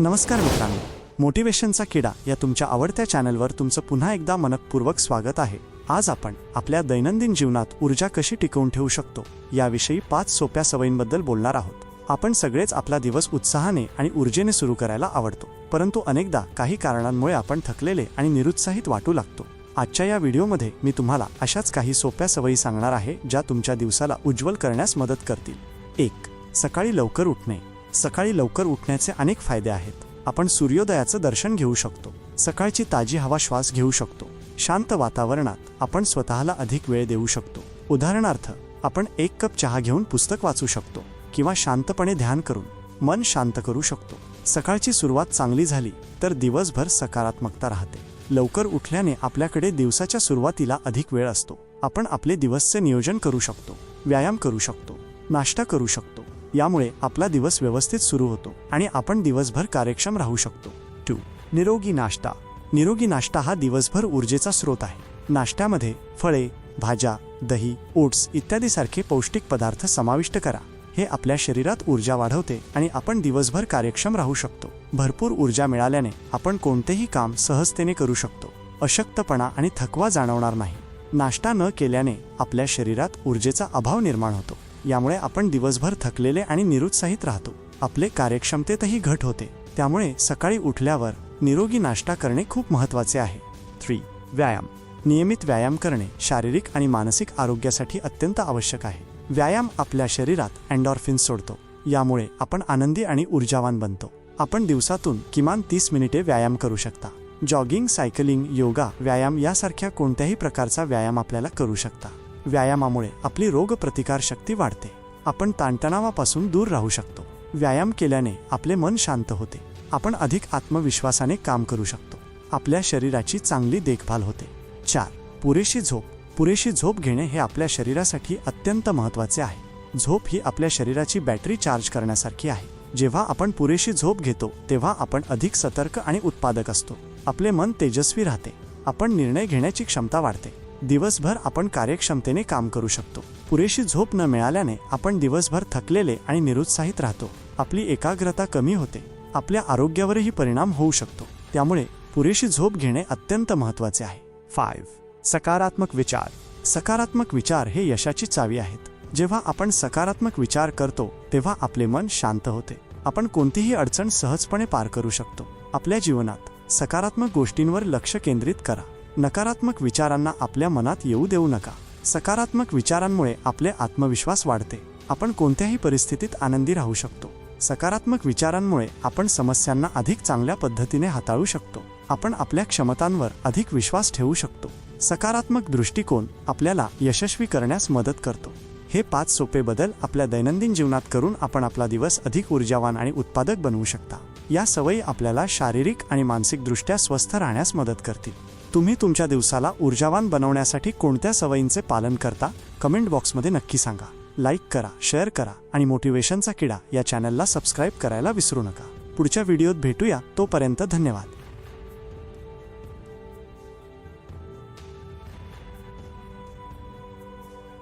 नमस्कार मित्रांनो. मोटिवेशनचा किडा या तुमच्या आवडत्या चॅनलवर तुमचं पुन्हा एकदा मनपूर्वक स्वागत आहे. आज आपण आपल्या दैनंदिन जीवनात ऊर्जा कशी टिकवून ठेवू शकतो याविषयी पाच सोप्या सवयींबद्दल बोलणार आहोत. आपण सगळेच आपला दिवस उत्साहाने आणि ऊर्जेने सुरू करायला आवडतो परंतु अनेकदा काही कारणांमुळे आपण थकलेले आणि निरुत्साहित वाटू लागतो. आजच्या या व्हिडिओमध्ये मी तुम्हाला अशाच काही सोप्या सवयी सांगणार आहे ज्या तुमच्या दिवसाला उज्ज्वल करण्यास मदत करतील. एक सकाळी लवकर उठणे. सकाळी लवकर उठण्याचे अनेक फायदे आहेत. आपण सूर्योदयाचं दर्शन घेऊ शकतो. सकाळची ताजी हवा श्वास घेऊ शकतो. शांत वातावरणात आपण स्वतःला अधिक वेळ देऊ शकतो. उदाहरणार्थ आपण एक कप चहा घेऊन पुस्तक वाचू शकतो किंवा शांतपणे ध्यान करून मन शांत करू शकतो. सकाळची सुरुवात चांगली झाली तर दिवसभर सकारात्मकता राहते. लवकर उठल्याने आपल्याकडे दिवसाच्या सुरुवातीला अधिक वेळ असतो. आपण आपले दिवसचे नियोजन करू शकतो. व्यायाम करू शकतो. नाश्ता करू शकतो. यामुळे आपला दिवस व्यवस्थित सुरू होतो आणि आपण दिवसभर कार्यक्षम राहू शकतो. टू निरोगी नाश्ता. निरोगी नाश्ता हा दिवसभर ऊर्जेचा स्रोत आहे. नाश्त्यामध्ये फळे भाज्या दही ओट्स इत्यादी सारखे पौष्टिक पदार्थ समाविष्ट करा. हे आपल्या शरीरात ऊर्जा वाढवते आणि आपण दिवसभर कार्यक्षम राहू शकतो. भरपूर ऊर्जा मिळाल्याने आपण कोणतेही काम सहजतेने करू शकतो. अशक्तपणा आणि थकवा जाणवणार नाही. नाश्ता न केल्याने आपल्या शरीरात ऊर्जेचा अभाव निर्माण होतो. यामुळे आपण दिवसभर थकलेले आणि निरुत्साहित राहतो. आपले कार्यक्षमतेतही घट होते. त्यामुळे सकाळी उठल्यावर निरोगी नाश्ता करणे खूप महत्त्वाचे आहे. थ्री व्यायाम. नियमित व्यायाम करणे शारीरिक आणि मानसिक आरोग्यासाठी अत्यंत आवश्यक आहे. व्यायाम आपल्या शरीरात अँडॉर्फिन सोडतो. यामुळे आपण आनंदी आणि ऊर्जावान बनतो. आपण दिवसातून किमान तीस मिनिटे व्यायाम करू शकता. जॉगिंग सायकलिंग योगा व्यायाम यासारख्या कोणत्याही प्रकारचा व्यायाम आपल्याला करू शकता. व्यायामामुळे आपली रोगप्रतिकार शक्ती वाढते. आपण ताणतणावापासून दूर राहू शकतो. व्यायाम केल्याने आपले मन शांत होते. आपण अधिक आत्मविश्वासाने काम करू शकतो. आपल्या शरीराची चांगली देखभाल होते. चार पुरेशी झोप. पुरेशी झोप घेणे हे आपल्या शरीरासाठी अत्यंत महत्त्वाचे आहे. झोप ही आपल्या शरीराची बॅटरी चार्ज करण्यासारखी आहे. जेव्हा आपण पुरेशी झोप घेतो तेव्हा आपण अधिक सतर्क आणि उत्पादक असतो. आपले मन तेजस्वी राहते. आपण निर्णय घेण्याची क्षमता वाढते. दिवसभर आपण कार्यक्षमतेने काम करू शकतो. पुरेशी झोप न मिळाल्याने आपण दिवसभर थकलेले आणि निरुत्साहित राहतो. आपली एकाग्रता कमी होते. आपल्या आरोग्यावरही परिणाम होऊ शकतो. त्यामुळे पुरेशी झोप घेणे अत्यंत महत्त्वाचे आहे. फाईव्ह सकारात्मक विचार. सकारात्मक विचार हे यशाची चावी आहेत. जेव्हा आपण सकारात्मक विचार करतो तेव्हा आपले मन शांत होते. आपण कोणतीही अडचण सहजपणे पार करू शकतो. आपल्या जीवनात सकारात्मक गोष्टींवर लक्ष केंद्रित करा. नकारात्मक विचारांना आपल्या मनात येऊ देऊ नका. सकारात्मक विचारांमुळे आपले आत्मविश्वास वाढते. आपण कोणत्याही परिस्थितीत आनंदी राहू शकतो. सकारात्मक विचारांमुळे आपण समस्यांना अधिक चांगल्या पद्धतीने हाताळू शकतो. आपण आपल्या क्षमतांवर अधिक विश्वास ठेवू शकतो. सकारात्मक दृष्टिकोन आपल्याला यशस्वी करण्यास मदत करतो. हे पाच सोपे बदल आपल्या दैनंदिन जीवनात करून आपण आपला दिवस अधिक ऊर्जावान आणि उत्पादक बनवू शकता. या सवयी आपल्याला शारीरिक आणि मानसिकदृष्ट्या स्वस्थ राहण्यास मदत करतील. तुम्ही तुमच्या दिवसाला ऊर्जावान बनवण्यासाठी कोणत्या सवयींचे पालन करता कमेंट बॉक्समध्ये नक्की सांगा. लाईक करा शेअर करा आणि मोटिवेशनचा किडा या चॅनलला सबस्क्राईब करायला विसरू नका. पुढच्या व्हिडिओत भेटूया तोपर्यंत धन्यवाद.